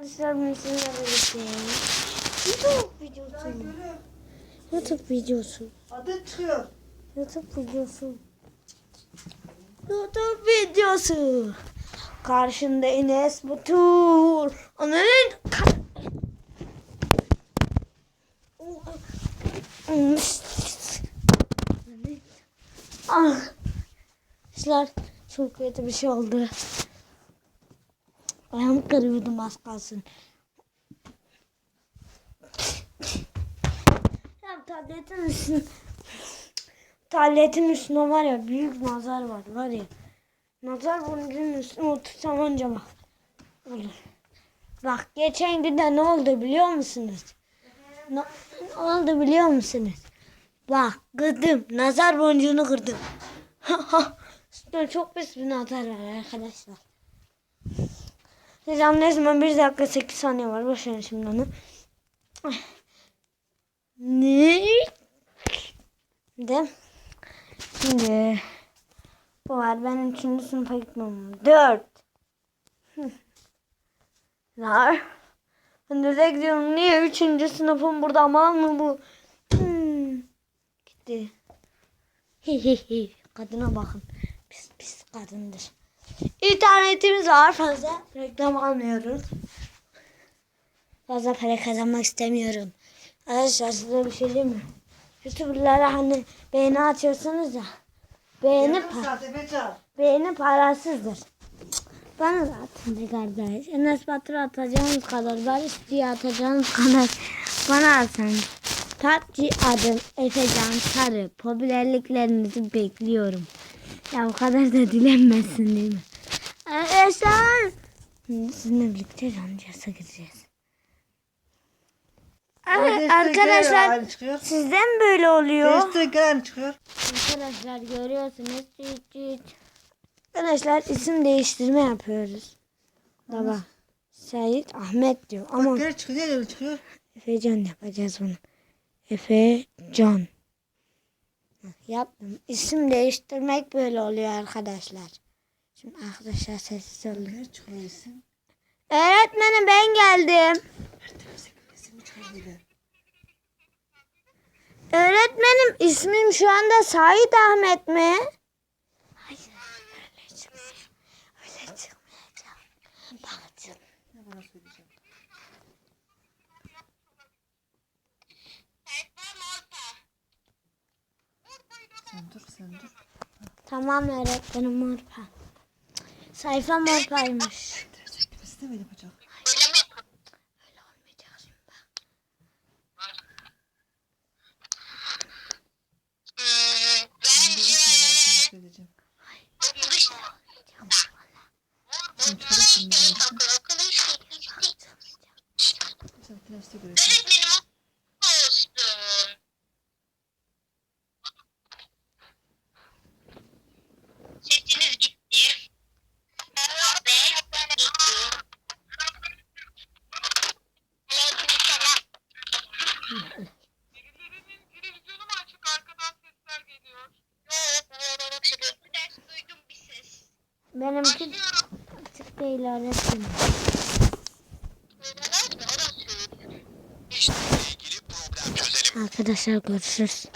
Arkadaşlar ben sizinle birlikte YouTube videosu. YouTube videosu. Adı çıkıyor. YouTube videosu. YouTube videosu. Karşında Enes Batur. Onun Arkadaşlar çok kötü bir şey oldu. Ayağımı kırıyordum az kalsın. Ya tabletin üstüne tabletin üstüne var ya büyük nazar var var ya. Nazar boncuğunun üstüne otursam anca bak. Olur. Bak geçen günde ne oldu biliyor musunuz? Ne, ne oldu biliyor musunuz? Bak kırdım. Nazar boncuğunu kırdım. Üstüne çok pis bir nazar var arkadaşlar. Neyse ne zaman 1 dakika 8 saniye var. Boş verin şimdi onu. Ne? De. Şimdi bu var. Ben ikinci sınıfa gitmem. 4. Lar. Ben de gidiyorum. Niye üçüncü sınıfım burada mal mı bu? Hmm. Gitti. Hihihi. Kadına bakın. Pis pis kadındır. İnternetimiz var fazla. Reklam almıyoruz. Fazla para kazanmak istemiyorum. Arkadaşlar size bir şey diyeyim mi? Youtuberlara hani beğeni atıyorsunuz ya. Beğeni, pa- beğeni parasızdır. Bana da atın be kardeş. Enes Batur atacağınız kadar, Barış diye atacağınız kadar bana atın. Tatlı adım Efecan Sarı. Popülerliklerinizi bekliyorum. Ya o kadar da dilenmesin değil mi? Arkadaşlar. Şimdi sizinle birlikte Rancas'a gideceğiz. Evet, arkadaşlar sizden böyle oluyor. Aynı çıkıyor. Arkadaşlar görüyorsunuz. Cüt cüt. Arkadaşlar isim değiştirme yapıyoruz. Baba. Sait Ahmet diyor ama Bak çıkıyor. Geri çıkıyor. Efe Can yapacağız bunu. Efe Can. Bak, Yaptım. İsim değiştirmek böyle oluyor arkadaşlar. Şimdi arkadaşlar sessiz olun. Geri çıkıyor isim. Öğretmenim ben geldim. Öğretmenim ismim şu anda Sait Ahmet mi? Hayır öyle çıkmıyor. Öyle çıkmayacak. Bak canım. Ne bana söyleyeceğim. Sen dur sen dur. Tamam öğretmenim Morpa. Sayfa Morpa'ymış. Destek demesi de mi yapacak? Öyle olmayacak şimdi bak. Söyleyeceğim. Sen çıkarırsın bir de. Sen teneffüste görüyorsun. Sesiniz gitti. Ve gitti. Aleykümselam. Birilerinin televizyonu mu açık arkadan sesler geliyor? Yok, bu açılıyor. Bu ders duydum bir ses. Benimki açık değil öğretmenim. İşle ilgili problem çözelim. Arkadaşlar görüşürüz.